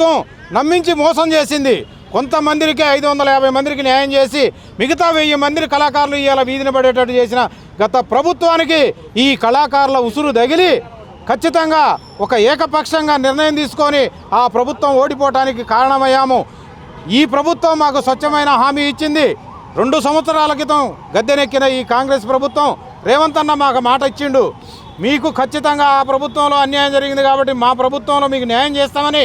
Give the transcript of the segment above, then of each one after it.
ప్రభుత్వం నమ్మించి మోసం చేసింది. కొంతమందికి ఐదు వందల యాభై మందికి న్యాయం చేసి మిగతా వెయ్యి మందిని కళాకారులు ఇవాళ వీధిన పడేటట్టు చేసిన గత ప్రభుత్వానికి ఈ కళాకారుల ఉసురు తగిలి ఖచ్చితంగా ఒక ఏకపక్షంగా నిర్ణయం తీసుకొని ఆ ప్రభుత్వం ఓడిపోవటానికి కారణమయ్యాము. ఈ ప్రభుత్వం మాకు స్వచ్ఛమైన హామీ ఇచ్చింది. రెండు సంవత్సరాల క్రితం గద్దెనెక్కిన ఈ కాంగ్రెస్ ప్రభుత్వం రేవంత్ అన్న మాకు మాట ఇచ్చిండు. మీకు ఖచ్చితంగా ఆ ప్రభుత్వంలో అన్యాయం జరిగింది కాబట్టి మా ప్రభుత్వంలో మీకు న్యాయం చేస్తామని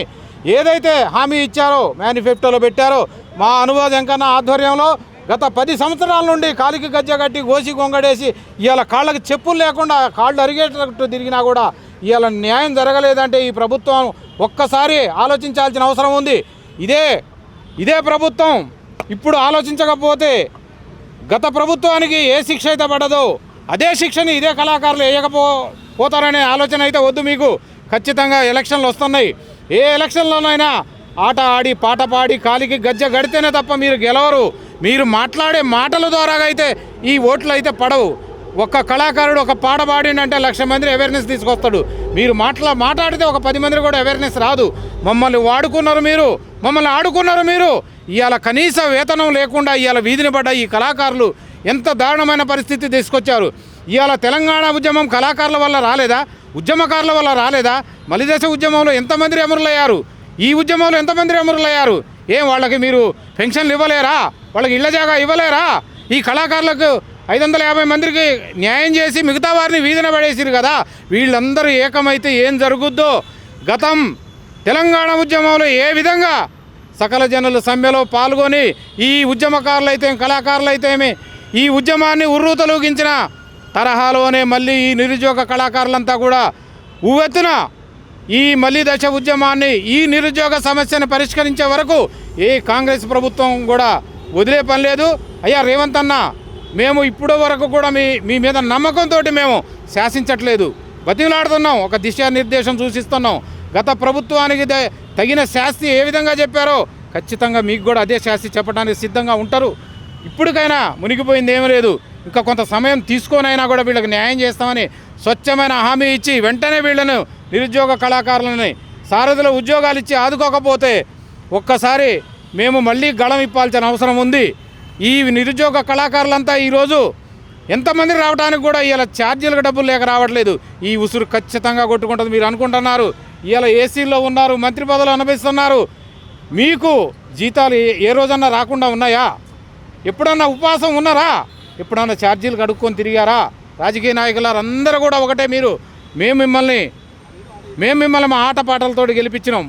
ఏదైతే హామీ ఇచ్చారో మేనిఫెస్టోలో పెట్టారో మా అనుభవ వెంకన్న ఆధ్వర్యంలో గత పది సంవత్సరాల నుండి కాలికి గజ్జ కట్టి గోసి గొంగడేసి ఇవాళ కాళ్ళకి చెప్పులు లేకుండా కాళ్ళు అరిగేటట్టు తిరిగినా కూడా ఇవాళ న్యాయం జరగలేదంటే ఈ ప్రభుత్వం ఒక్కసారి ఆలోచించాల్సిన అవసరం ఉంది. ఇదే ఇదే ప్రభుత్వం ఇప్పుడు ఆలోచించకపోతే గత ప్రభుత్వానికి ఏ శిక్ష అయితే పడదో అదే శిక్షని ఇదే కళాకారులు వేయకపో పోతారనే ఆలోచన అయితే వద్దు మీకు. ఖచ్చితంగా ఎలక్షన్లు వస్తున్నాయి. ఏ ఎలక్షన్లోనైనా ఆట ఆడి పాట పాడి కాలికి గజ్జ గడితేనే తప్ప మీరు గెలవరు. మీరు మాట్లాడే మాటల ద్వారా అయితే ఈ ఓట్లు అయితే పడవు. ఒక్క కళాకారుడు ఒక పాట పాడిండంటే లక్ష మంది అవేర్నెస్ తీసుకొస్తాడు. మీరు మాట్లా మాట్లాడితే ఒక పది మంది కూడా అవేర్నెస్ రాదు. మమ్మల్ని వాడుకున్నారు మీరు మమ్మల్ని ఆడుకున్నారు మీరు. ఇవాళ కనీస వేతనం లేకుండా ఇవాళ వీధిని పడ్డ ఈ కళాకారులు ఎంత దారుణమైన పరిస్థితి తీసుకొచ్చారు. ఇవాళ తెలంగాణ ఉద్యమం కళాకారుల వల్ల రాలేదా? ఉద్యమకారుల వల్ల రాలేదా? మలిదేశ ఉద్యమంలో ఎంతమంది అమరులయ్యారు? ఈ ఉద్యమంలో ఎంతమంది అమరులయ్యారు? ఏం వాళ్ళకి మీరు పెన్షన్లు ఇవ్వలేరా? వాళ్ళకి ఇళ్ళ జాగా ఇవ్వలేరా? ఈ కళాకారులకు ఐదు వందల యాభై మందికి న్యాయం చేసి మిగతా వారిని వీధిన పడేసిరు కదా? వీళ్ళందరూ ఏకమైతే ఏం జరుగుద్దో? గతం తెలంగాణ ఉద్యమంలో ఏ విధంగా సకల జనుల సమ్మెలో పాల్గొని ఈ ఉద్యమకారులైతే కళాకారులైతేమి ఈ ఉద్యమాన్ని ఉర్రూతలూగించిన తరహాలోనే మళ్ళీ ఈ నిరుద్యోగ కళాకారులంతా కూడా ఉవ్వెత్తున ఈ మళ్ళీ దశ ఉద్యమాన్ని ఈ నిరుద్యోగ సమస్యను పరిష్కరించే వరకు ఏ కాంగ్రెస్ ప్రభుత్వం కూడా వదిలే పని లేదు. అయ్యా రేవంత్ అన్న మేము ఇప్పుడు వరకు కూడా మీ మీ మీద నమ్మకంతో మేము శాసించట్లేదు. బతిమలాడుతున్నాం ఒక దిశానిర్దేశం సూచిస్తున్నాం. గత ప్రభుత్వానికి తగిన శాస్తి ఏ విధంగా చెప్పారో ఖచ్చితంగా మీకు కూడా అదే శాస్తి చెప్పడానికి సిద్ధంగా ఉంటారు. ఇప్పటికైనా మునిగిపోయింది ఏమీ లేదు. ఇంకా కొంత సమయం తీసుకొనైనా కూడా వీళ్ళకి న్యాయం చేస్తామని స్వచ్ఛమైన హామీ ఇచ్చి వెంటనే వీళ్ళను నిరుద్యోగ కళాకారులని సారథుల ఉద్యోగాలు ఇచ్చి ఆదుకోకపోతే ఒక్కసారి మేము మళ్ళీ గళం ఇప్పాల్సిన అవసరం ఉంది. ఈ నిరుద్యోగ కళాకారులంతా ఈరోజు ఎంతమంది రావడానికి కూడా ఇలా ఛార్జీలకు డబ్బులు లేక రావట్లేదు. ఈ ఉసురు ఖచ్చితంగా కొట్టుకుంటుంది మీరు అనుకుంటున్నారు. ఇలా ఏసీలో ఉన్నారు మంత్రి పదవులు అనుభవిస్తున్నారు. మీకు జీతాలు ఏ- ఏ రోజన్నా రాకుండా ఉన్నాయా? ఎప్పుడన్నా ఉపవాసం ఉన్నారా? ఎప్పుడన్నా ఛార్జీలు కడుక్కొని తిరిగారా? రాజకీయ నాయకులారు అందరూ కూడా ఒకటే మీరు. మేము మిమ్మల్ని మేము మిమ్మల్ని మా ఆటపాటలతో గెలిపించినాం.